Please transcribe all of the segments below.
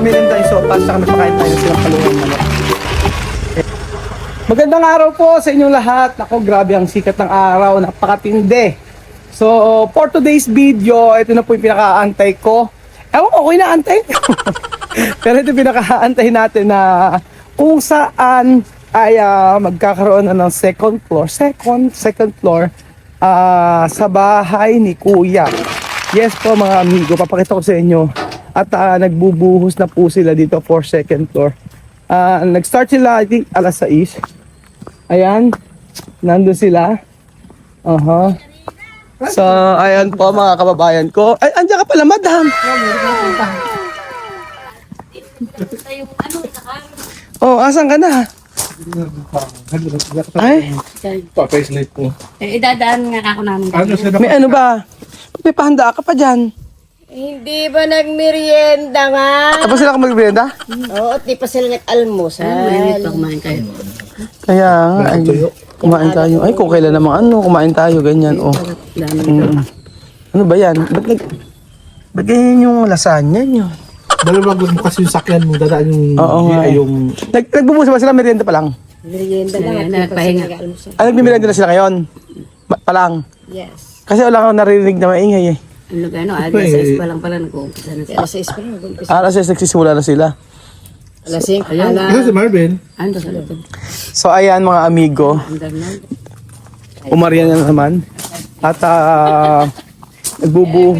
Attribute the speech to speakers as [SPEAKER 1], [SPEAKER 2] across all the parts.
[SPEAKER 1] pamilya tayo sopas, saka nagpakain tayo ng silang kalungan manok. Magandang araw po sa inyong lahat. Ako, grabe ang sikat ng araw. Napakatindi. So, for today's video, ito na po yung pinakaantay ko. Ewan ko, inaantay ko. Pero ito pinakaantay natin na kung saan ay ah, magkakaroon na ng second floor. Second, second floor ah, sa bahay ni Kuya. Yes po mga amigo, papakita ko sa inyo. At ah, nagbubuhos na po sila dito for second floor. Ah, nag-start sila, I think, alas 6. Ayan, nandun sila. Aha. So, ayan po mga kababayan ko. Ay, andyan ka pala, madam. Oh, asan ka na? Ay,
[SPEAKER 2] Pa-facelight po.
[SPEAKER 3] Eh, idadaan nga ako namin.
[SPEAKER 2] Ano
[SPEAKER 1] may ano ba? May pahanda ka pa dyan.
[SPEAKER 4] Hindi ba nagmerienda nga?
[SPEAKER 1] Tapos sila ka magbrenda?
[SPEAKER 4] Oo, at di pa sila nag-almusal.
[SPEAKER 3] Mainit pa kumain kayo.
[SPEAKER 1] Kaya nga, ay, kumain tayo. Ay, kung kailan naman ano, kumain tayo, ganyan, oh. Mm. Ano ba yan? Ba't, nag, ba't ganyan yung lasagna nyo?
[SPEAKER 2] Dalawa mo kasi yung sakyan mo, dadaan yung,
[SPEAKER 1] Oo nga.
[SPEAKER 2] ay, yung
[SPEAKER 1] Nag, nagbubusa ba sila merienda pa lang?
[SPEAKER 4] Merienda lang at
[SPEAKER 3] Ayan,
[SPEAKER 4] di pa sila
[SPEAKER 3] nagpahinga.
[SPEAKER 4] nag-almusal.
[SPEAKER 1] Ah, nagmimerienda na sila ngayon? Ma- pa lang?
[SPEAKER 4] Yes.
[SPEAKER 1] Kasi wala akong naririnig na maingay eh.
[SPEAKER 3] Ano gano, alas 6 pa lang pala nag-uumpisa na sila.
[SPEAKER 4] alas 6 pa lang. mag-umpisa.
[SPEAKER 1] Ah, Alas 6 nagsisimula na sila.
[SPEAKER 4] Alas 5.
[SPEAKER 3] Ayun.
[SPEAKER 4] Ala.
[SPEAKER 2] Ito si Marvin.
[SPEAKER 3] Ando sa likod.
[SPEAKER 1] So ayan mga amigo,
[SPEAKER 3] Ang
[SPEAKER 1] umarya na naman. At ah, nagbubu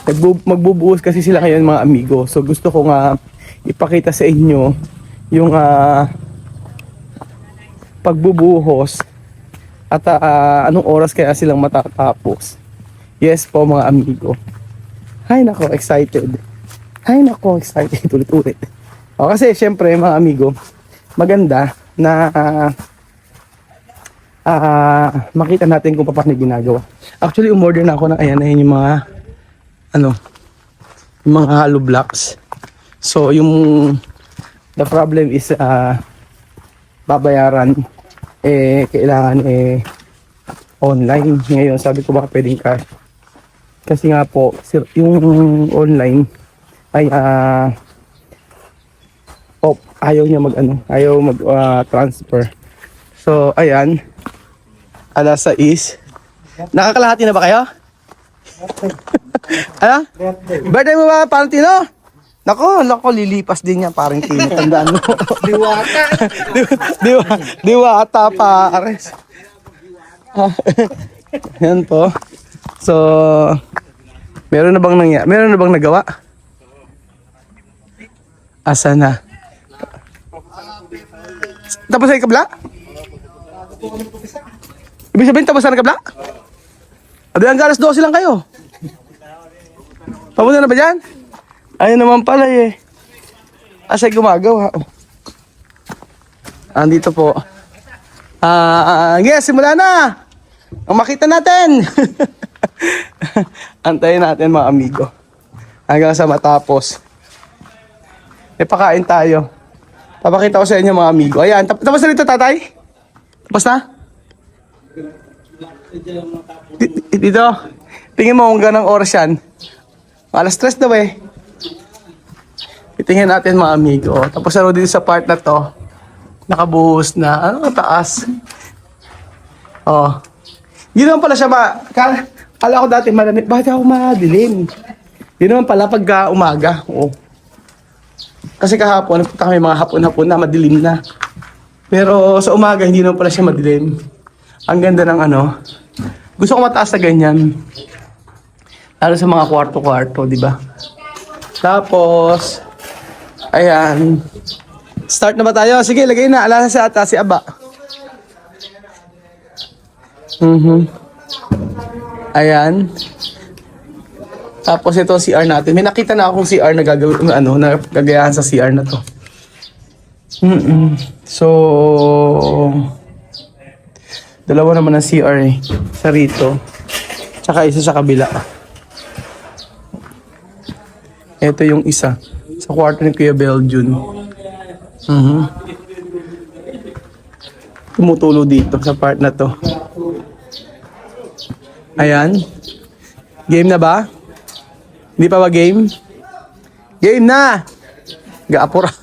[SPEAKER 1] nagbu magbubuhos kasi sila ngayon mga amigo. So gusto ko nga ipakita sa inyo yung ah, pagbubuhos at ah, anong oras kaya silang matatapos. Yes po mga amigo. Hay nako, excited. Hay nako, excited ulit-ulit. O kasi syempre mga amigo, maganda na ah, ah makita natin kung paano ginagawa. Actually, umorder na ako ng ayan na yun yung mga ano, yung mga hollow blocks. So, yung the problem is ah babayaran eh kailangan eh online. Ngayon, sabi ko baka pwedeng cash. Kasi nga po, sir, yung online ay ah oh, ayaw niya mag ano, ayaw mag ah, transfer. So, ayan. Alas 6. Nakakalahati na ba kayo? ano? Birthday mo ba, Valentino? Nako, nako, lilipas din yan, parang tinatandaan mo. diwata. Diwa, diwata pa, ares. Yan po. So, meron na bang nangyari? Meron na bang nagawa? Asa na? Tapos ay kabla? Ibig sabihin tapos na kabla? Abi hanggang alas 12 lang kayo. Papunta na ba dyan? Ayun naman pala eh. Asay gumagawa. Oh. Andito po. Ah, yes, simula na. Ang makita natin. Antayin natin mga amigo. Hanggang sa matapos. May pakain tayo. Papakita ko sa inyo mga amigo. Ayan, tap- tapos na rito tatay? Tapos na? Di- Dito. Tingin mo kung ganang oras yan. Alas stress daw eh. Itingnan natin mga amigo. Tapos ano dito sa part na to. Nakabuhos na. Ano ang taas? Oh. Naman pala siya ma... Kala, kala ko dati malamig. Bakit ako madilim? Hindi naman pala pagka umaga. Oo. Kasi kahapon, nagpunta kami mga hapon-hapon na madilim na. Pero sa umaga, hindi naman pala siya madilim. Ang ganda ng ano. Gusto ko mataas na ganyan. Lalo sa mga kwarto-kwarto, di ba? Tapos, ayan. Start na ba tayo? Sige, lagay na. Alala sa ata si Aba. Mhm. Ayan. Tapos ito CR natin. May nakita na akong CR na gagawin na ano, na gagayahan sa CR na to. Mm So dalawa naman ang CR eh. Sa rito. Tsaka isa sa kabila. Ito yung isa. Sa kwarto ni Kuya Beljun. Mhm. Tumutulo dito sa part na to. Ayan. Game na ba? Hindi pa ba game? Game na! Gaapura.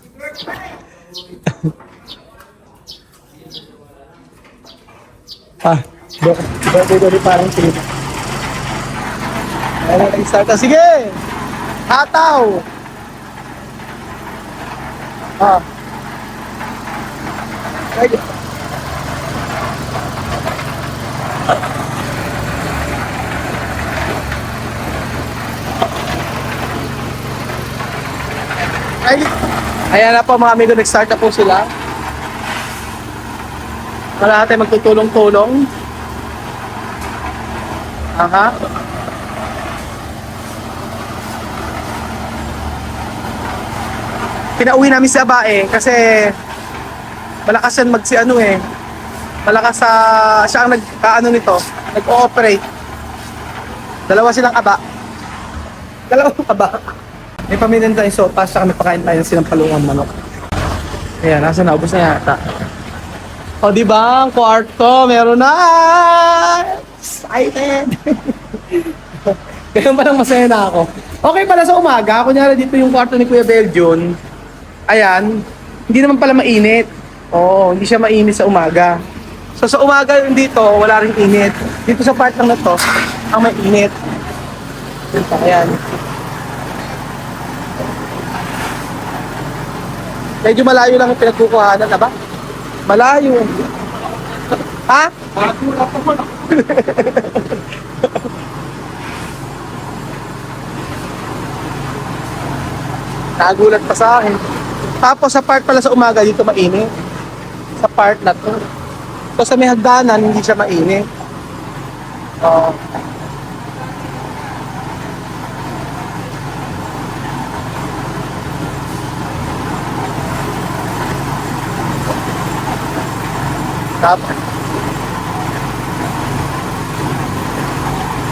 [SPEAKER 1] ah, ko rin parang trip. Ayan na, nag-start na. Sige! Hataw! Ah. Ay, Ay, ayan na po mga amigo, nag-start na po sila. Wala natin magtutulong-tulong. Aha. Pinauwi namin si Abae kasi malakas yan mag si ano eh. Malakas sa siya ang nag ano nito, nag-ooperate. Dalawa silang aba. Dalawang aba. May pamilya tayo sopas, saka may pakain tayo ng sinampalungan manok. Ayan, nasa naubos na yata. O, di ba? Ang kwarto, meron na! Excited! Ganun pa lang masaya na ako. Okay pala sa umaga, kunyari dito yung kwarto ni Kuya Belgion. Ayan, hindi naman pala mainit. Oo, hindi siya mainit sa umaga. So sa umaga yung dito, wala rin init. Dito sa part lang na to, ang may init. Dito, ayan. Medyo malayo lang ang pinagkukuhanan na ba? Malayo. Ha? Nagulat pa sa akin. Tapos sa part pala sa umaga dito mainit. Sa part na to. So sa may hagdanan hindi siya mainit. Oo. Tapos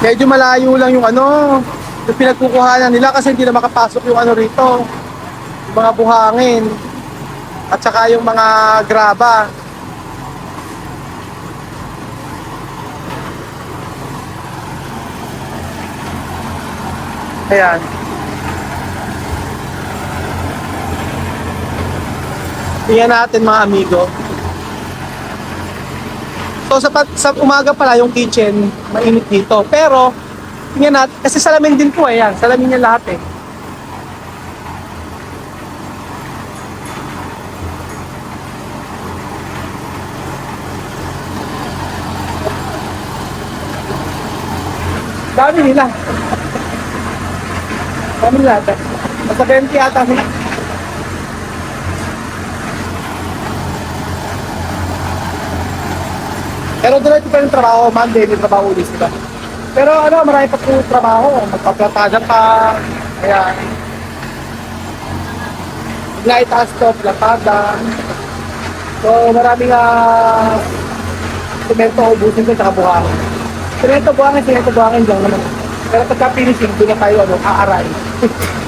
[SPEAKER 1] Medyo malayo lang yung ano, yung pinagkukuhanan nila kasi hindi na makapasok yung ano rito. Yung mga buhangin. At saka yung mga graba. Ayan. Tingnan natin mga amigo. So sa, sa umaga pala yung kitchen, mainit dito. Pero, tingnan natin, kasi salamin din po eh yan. Salamin niya lahat eh. Dami nila. Dami nila. Nasa 20 ata sila. Pero diretso pa yung trabaho, Monday, may trabaho ulit sila. Pero ano, marami pa po trabaho, magpaplatada pa, kaya bigla itaas to, platada. So maraming uh, semento ubusin ko sa buhangin. Semento buhangin, semento buhangin lang naman. Pero pagka finishing, doon na tayo ano, aaray.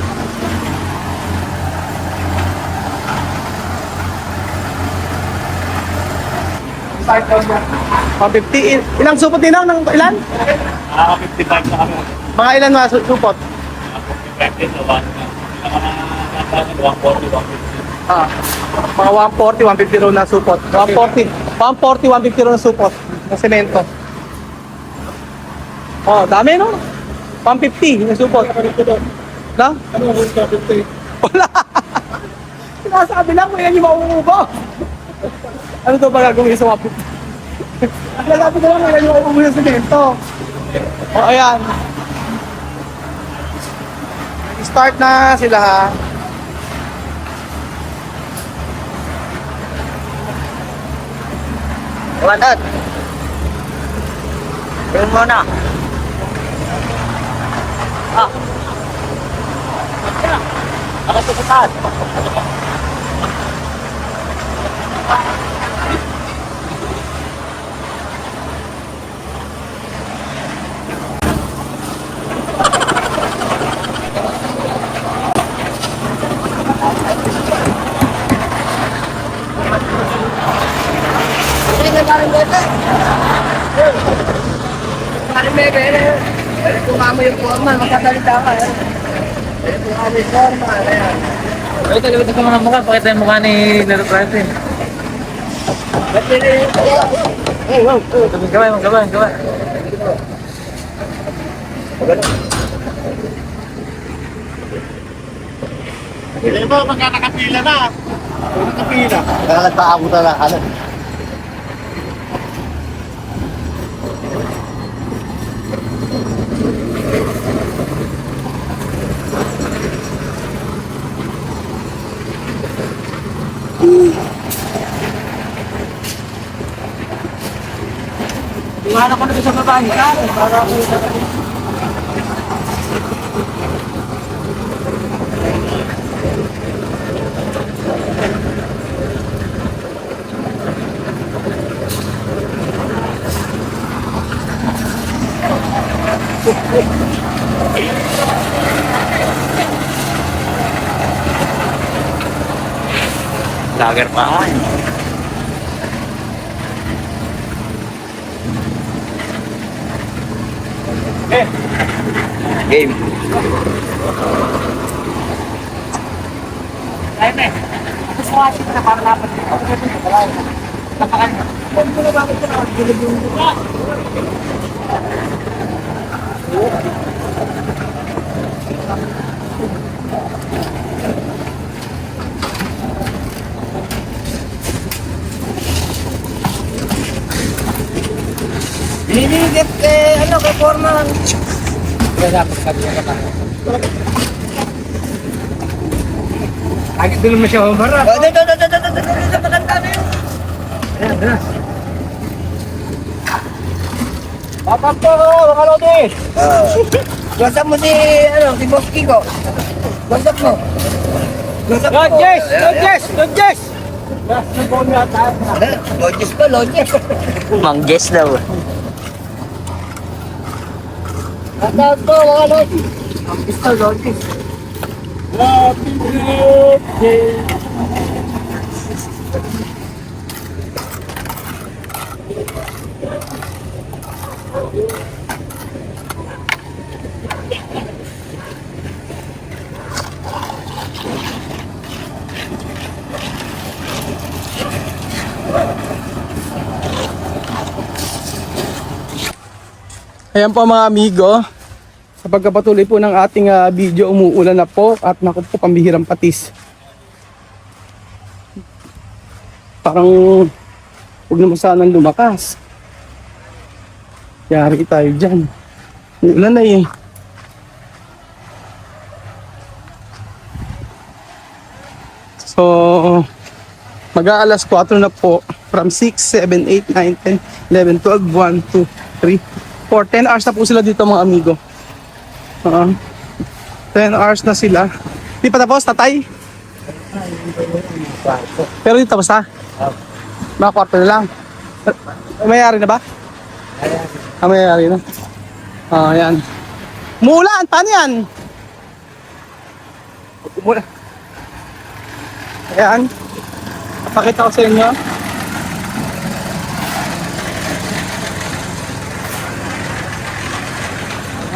[SPEAKER 1] Start na. 150. Il- Ilang supot din ng ilan?
[SPEAKER 5] Ah, 55 na kami.
[SPEAKER 1] Mga ilan mga su- supot?
[SPEAKER 5] 55 din sa 1. Pinaka 140, 150.
[SPEAKER 1] Ah, mga 140, 150 raw na supot. 140, 140, 150 raw na supot ng semento. Oh, dami no? 150 yung supot. Na?
[SPEAKER 2] Ano ang 150?
[SPEAKER 1] Wala. Sinasabi lang, may yung mauubo. Ano to ba gagawin sa 150? Sinasabi ko lang, may yung mauubo sa semento. O, ayan. Start na sila ha.
[SPEAKER 5] Iwanan! Ayun muna. Ah! Ako sa taas.
[SPEAKER 1] Pare bebe, kung amo yung forma, magkasalita ka. eh. Kung amo yung forma, ayan.
[SPEAKER 5] Ay, talibad ka mga mukha. Pakita yung mukha ni Laro Francis. Magkabay, magkabay, magkabay.
[SPEAKER 2] Hindi mo, magka nakapila na. avançada para a Lager pa.
[SPEAKER 5] Nakakatakutan na. Ano? Iwanan ko na sa babae. Para ako Lager pa ako eh. Game. Binibigit eh, ano, kay Foreman. Kaya dapat kanya ka tayo. Agad doon mo siya humarap. Oh, dito, dito, dito, dito, dito, dito, maganda na yun. Ayan, ayan. Papa po, mga lodi. Gasap mo si, ano, si Boss Kiko. Gasap mo. Gasap mo.
[SPEAKER 1] Lodges! Lodges! Lodges!
[SPEAKER 5] Lodges pa, lodges. Mangges daw.
[SPEAKER 2] Shoutout po, mga lodi.
[SPEAKER 5] Gusto, lodges.
[SPEAKER 2] Happy birthday.
[SPEAKER 1] Ayan po mga amigo. Sa pagkapatuloy po ng ating ah, video, umuulan na po at naku po pambihirang patis. Parang huwag naman sanang lumakas. Yari tayo dyan. Umuulan na eh. So, mag-aalas 4 na po. From 6, 7, 8, 9, 10, 11, 12, 1, 2, 3, 4. 10 hours na po sila dito mga amigo. Oo. 10 hours na sila. Di pa tapos, tatay? Pero di tapos ha? Mga kwarto na lang. Mayayari na ba? Ah, mayayari na. Ah, yan. Mulan, paano yan? Mula. Ayan. Pakita ko sa inyo.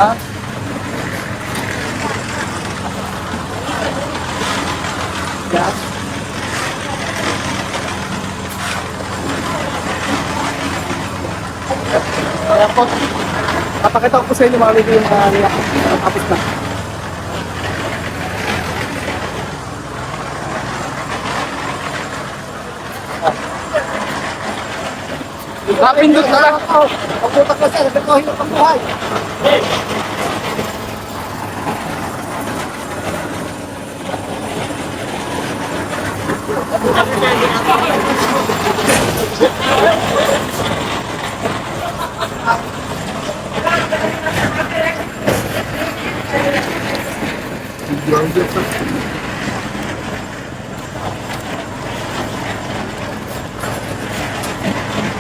[SPEAKER 1] Ha? Yan. Ayan po. Papakita ko po sa inyo mga video yung mga uh, tapos na. Kapindot na lang ako. Pagputak ko sir, ito hirap ang buhay.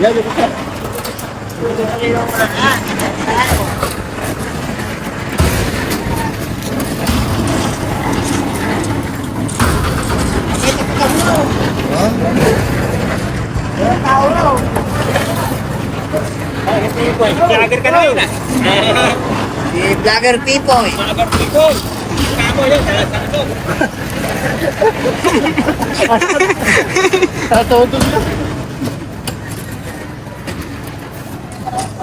[SPEAKER 1] Yan, ito sir.
[SPEAKER 5] Vlogger ka na yun ah.
[SPEAKER 2] Si Vlogger Pipoy.
[SPEAKER 5] Vlogger people.
[SPEAKER 2] Tatutog na. Ay,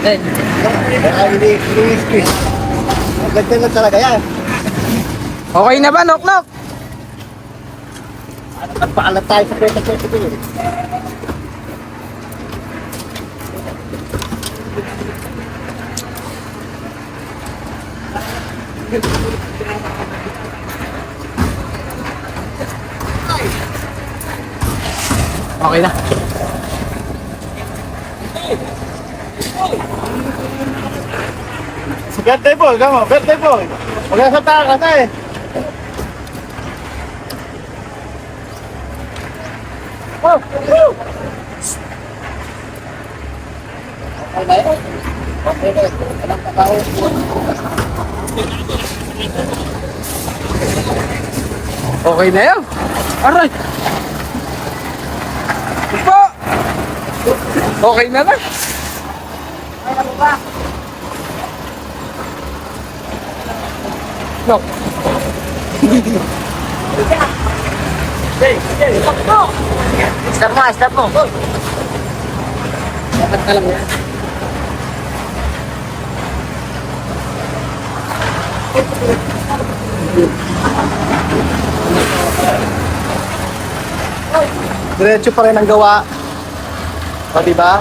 [SPEAKER 2] Ang ganda na talaga yan.
[SPEAKER 1] Okay na ba, Nok Nok?
[SPEAKER 2] Nagpaalat tayo sa kwenta-kwenta ko yun.
[SPEAKER 1] Okay na.
[SPEAKER 2] Birthday boy, kamo, birthday boy. Huwag sa takas eh. Oh!
[SPEAKER 1] Okay na yan. Aray! Po! Okay na lang. No.
[SPEAKER 5] Stop mo, stop mo.
[SPEAKER 4] Dapat ka lang yan.
[SPEAKER 1] Diretso pa rin ang gawa. O, di ba?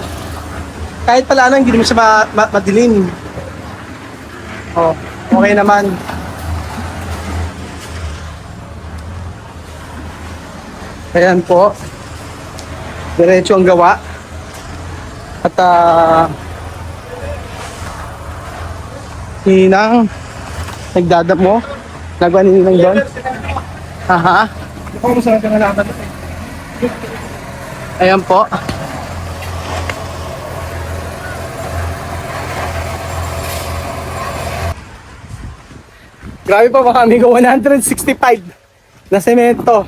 [SPEAKER 1] Kahit pala ano, hindi naman siya ma- ma- madilim. O, okay naman. Ayan po. Diretso ang gawa. At ah Ninang nagdadap mo. Nagawa ni Ninang doon. Aha. Ayan po. Grabe pa mga amigo, 165 na semento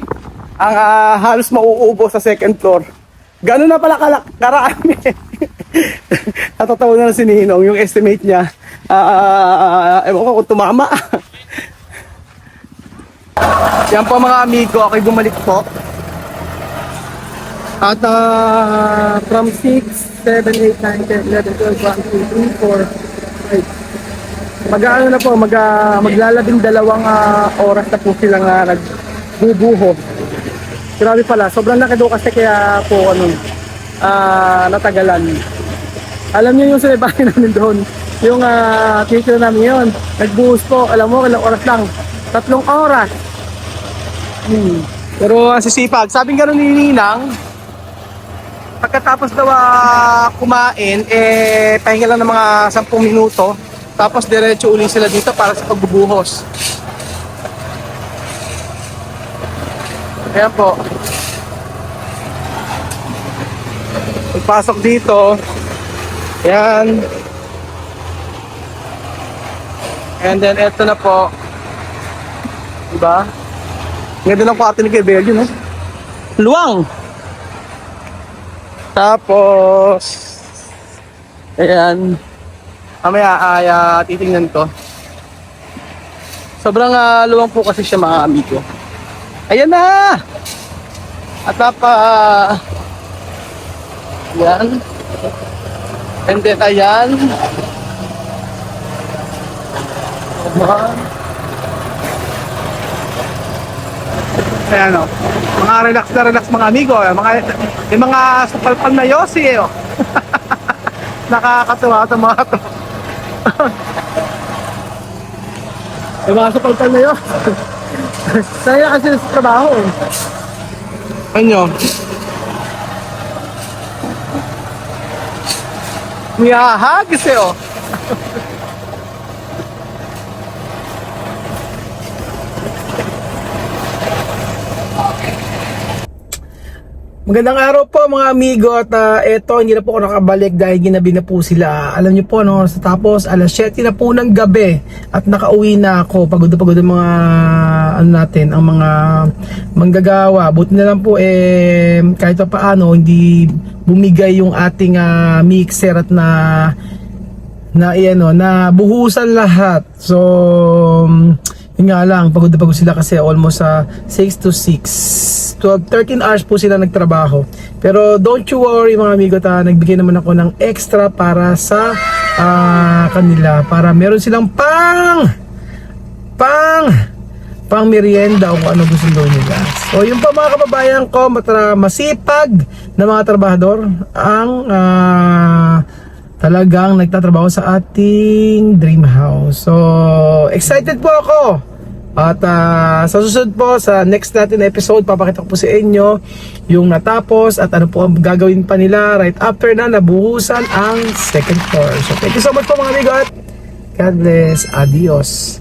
[SPEAKER 1] ang ah, halos mauubo sa second floor. Gano'n na pala kalak karami. Natatawa na lang si Ninong, yung estimate niya. Ah, ewan ko kung tumama. Yan po mga amigo, ako'y bumalik po. At uh, from 6, 7, 8, 9, 10, 11, 12, 1, 2, 3, 4, 5. Mag-ano na po, mag, uh, maglalabing dalawang ah, oras na po silang uh, nagbubuho. Grabe pala, sobrang laki daw kasi kaya po ano, ah, natagalan. Alam niyo yung sinabahin namin doon, yung uh, teacher namin yun, nagbuhos po, alam mo, ilang oras lang, tatlong oras. Hmm. Pero ang sisipag, sabing gano'n ni Ninang, pagkatapos daw ah, kumain, eh, pahinga lang ng mga 10 minuto. Tapos diretso uli sila dito para sa pagbubuhos. Ayan po. Pagpasok dito, ayan. And then eto na po. Diba? Ganda ng kwarto ni Kuya Belgian, no? Luwang! Tapos, ayan. Mamaya ay ah, titingnan ko. Sobrang uh, luwang po kasi siya mga amigo. Ayan na! At napa... Ayan. And then ayan. Ayan. Ayan o. Mga relax na relax mga amigo. eh. Mga, may mga sapalpal na yosi eh. Oh. Nakakatuwa ito mga to. may mga sapalpal na yosi. Saya kasi sa trabaho. eh. Ano? Eh oh. Magandang araw po mga amigo at ah, eto hindi na po ako nakabalik dahil ginabi na po sila. Alam niyo po no, sa tapos alas 7 na po ng gabi at nakauwi na ako. Pagod na pagod ang mga ano natin, ang mga manggagawa. Buti na lang po eh kahit pa paano hindi bumigay yung ating ah, mixer at na na ano, na buhusan lahat. So, um, yun nga lang, pagod na pagod sila kasi almost sa 6 to 6. 12, 13 hours po sila nagtrabaho. Pero don't you worry mga amigo, ta, nagbigay naman ako ng extra para sa ah, kanila. Para meron silang pang pang pang merienda o ano gusto daw nila. So yung pa mga kababayan ko, matra, masipag na mga trabahador ang ah, talagang nagtatrabaho sa ating dream house. So excited po ako. At ah, sa susunod po, sa next natin na episode, papakita ko po sa inyo yung natapos at ano po ang gagawin pa nila right after na nabuhusan ang second floor. So thank you so much po mga amigo at God bless. Adios.